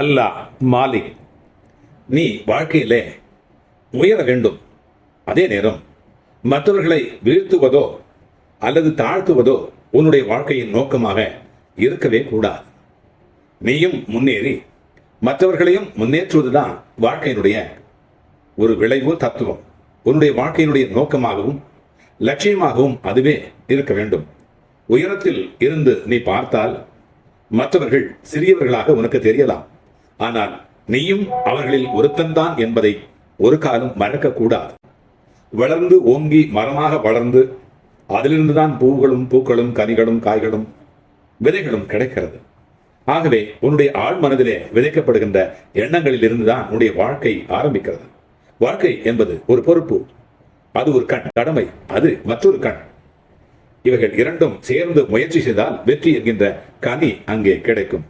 அல்லாஹ் மாலிக் நீ வாழ்க்கையிலே உயர வேண்டும். அதே நேரம் மற்றவர்களை வீழ்த்துவதோ அல்லது தாழ்த்துவதோ உன்னுடைய வாழ்க்கையின் நோக்கமாக இருக்கவே கூடாது. நீயும் முன்னேறி மற்றவர்களையும் முன்னேற்றுவதுதான் வாழ்க்கையினுடைய ஒரு விளைவு தத்துவம். உன்னுடைய வாழ்க்கையினுடைய நோக்கமாகவும் லட்சியமாகவும் அதுவே இருக்க வேண்டும். உயரத்தில் இருந்து நீ பார்த்தால் மற்றவர்கள் சிறியவர்களாக உனக்கு தெரியலாம். ஆனால் நீயும் அவர்களில் ஒருத்தன்தான் என்பதை ஒரு காலம் மறக்கக்கூடாது. வளர்ந்து ஓங்கி மரமாக வளர்ந்து அதிலிருந்துதான் பூவுகளும் பூக்களும் கனிகளும் காய்களும் விதைகளும் கிடைக்கிறது. ஆகவே உன்னுடைய ஆழ் மனதிலே விதைக்கப்படுகின்ற எண்ணங்களில் இருந்துதான் உன்னுடைய வாழ்க்கை ஆரம்பிக்கிறது. வாழ்க்கை என்பது ஒரு பொறுப்பு அது ஒரு கண். கடமை அது மற்றொரு கண். இவைகள் இரண்டும் சேர்ந்து முயற்சி செய்தால் வெற்றி என்கின்ற கனி அங்கே கிடைக்கும்.